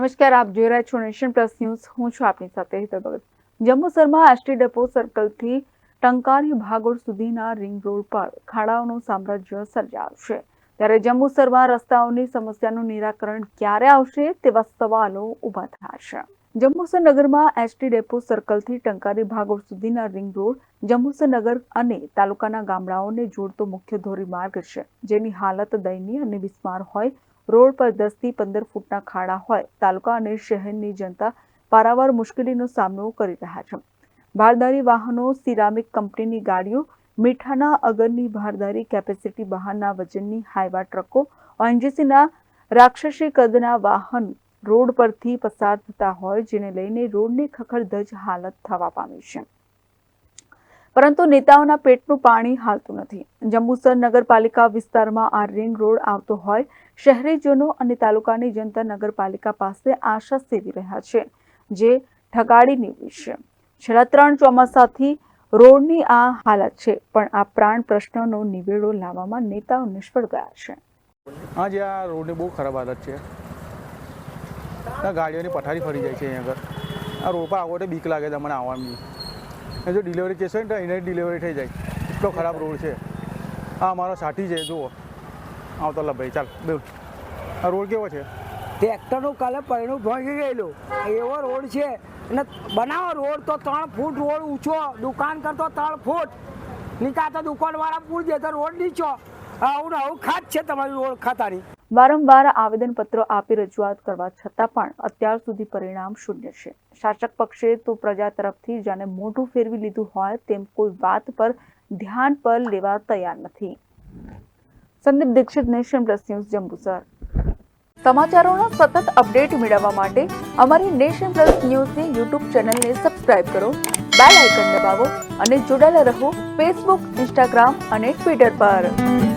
નમસ્કાર, આપ જોઈ રહ્યા છો નેશન પ્લસ ન્યૂઝ. હું છું આપની સાથે હિતલ ભગત. જંબુસરમાં એસટી ડેપો સર્કલથી ટંકારી ભાગોળ સુધીના રિંગ રોડ પર ખાડાઓનું સામ્રાજ્ય સર્જાયું ત્યારે જંબુસરમાં રસ્તાઓની સમસ્યાનું નિરાકરણ ક્યારે આવશે તેવા સવાલો ઊભા થયા છે. જંબુસર નગરમાં એસટી ડેપો સર્કલથી ટંકારી ભાગોળ સુધીના રિંગ રોડ જંબુસર નગર અને તાલુકાના ગામડાઓને જોડતો મુખ્ય ધોરીમાર્ગ છે. જેની હાલત દયનીય અને બિસ્માર હોય રોડ પર દસથી પંદર ફૂટના ખાડા હોય, તાલુકા અને શહેરની જનતા પારાવાર મુશ્કેલીનો સામનો કરી રહ્યા છે. ભારદારી વાહનો, સિરામિક કંપનીની ગાડીઓ, મીઠાના અગરની ભારદારી કેપેસિટી બહારના વજનની હાઈવા ટ્રકો, ઓએનજીસીના રાક્ષસી કદના વાહન રોડ પરથી પસાર થતા હોય, જેને લઈને રોડની ખખડધજ હાલત થવા પામી છે. પરંતુ નેતાઓના પેટનું પાણી હાલતું નથી. જંબુસર નગરપાલિકા વિસ્તારમાં આ રિંગ રોડ આવતો હોય શહેરીજનો અને તાલુકાની જનતા નગરપાલિકા પાસે આશા સેવી રહ્યા છે, જે ઠગાડી નીવડી છે. છેલ્લા ત્રણ ચોમાસાથી રોડની આ હાલત છે, પણ આ પ્રાણ પ્રશ્નનો નિવેડો લાવવામાં નેતાઓ નિષ્ફળ ગયા છે. આજે આ રોડની બહુ ખરાબ હાલત છે. ગાડીઓની પથારી ફરી જાય છે અહીંયા આગળ. આ રોડ પર આવો બીક લાગે તમને આવવાની. અને જો ડિલિવરી કેસ હોય ને તો એને ડિલિવરી થઈ જાય. એટલો ખરાબ રોડ છે. આ અમારો સાથી છે, જુઓ. આવતો ભાઈ, ચાલ બોલ આ રોડ કેવો છે? ટ્રેક્ટરનું કાલે પરણું ભાંગી ગયેલું. એવો રોડ છે. અને બનાવો રોડ તો ત્રણ ફૂટ રોડ ઊંચો, દુકાન કરતો ત્રણ ફૂટ. નીકા તો દુકાનવાળા પૂર દે તો રોડ નીચો. આવું આવું ખાત છે તમારી રોડ ખાતાની વારંવાર આવેદનપત્રો આપી રજૂઆત કરવા છતાં પણ અત્યાર સુધી પરિણામ શૂન્ય છે. શાસક પક્ષે તો પ્રજા તરફથી જાણે મોઢું ફેરવી લીધું હોય તેમ કોઈ વાત પર ધ્યાન પર લેવા તૈયાર નથી. Sandeep Dixit, nation plus news Jambusar સમાચારોના સતત અપડેટ મેળવવા માટે અમારી નેશન પ્લસ ન્યૂઝની યુટ્યુબ ચેનલને સબસ્ક્રાઇબ કરો, બેલ આઇકન દબાવો અને જોડાયેલા રહો ફેસબુક, ઇન્સ્ટાગ્રામ અને ટ્વિટર પર.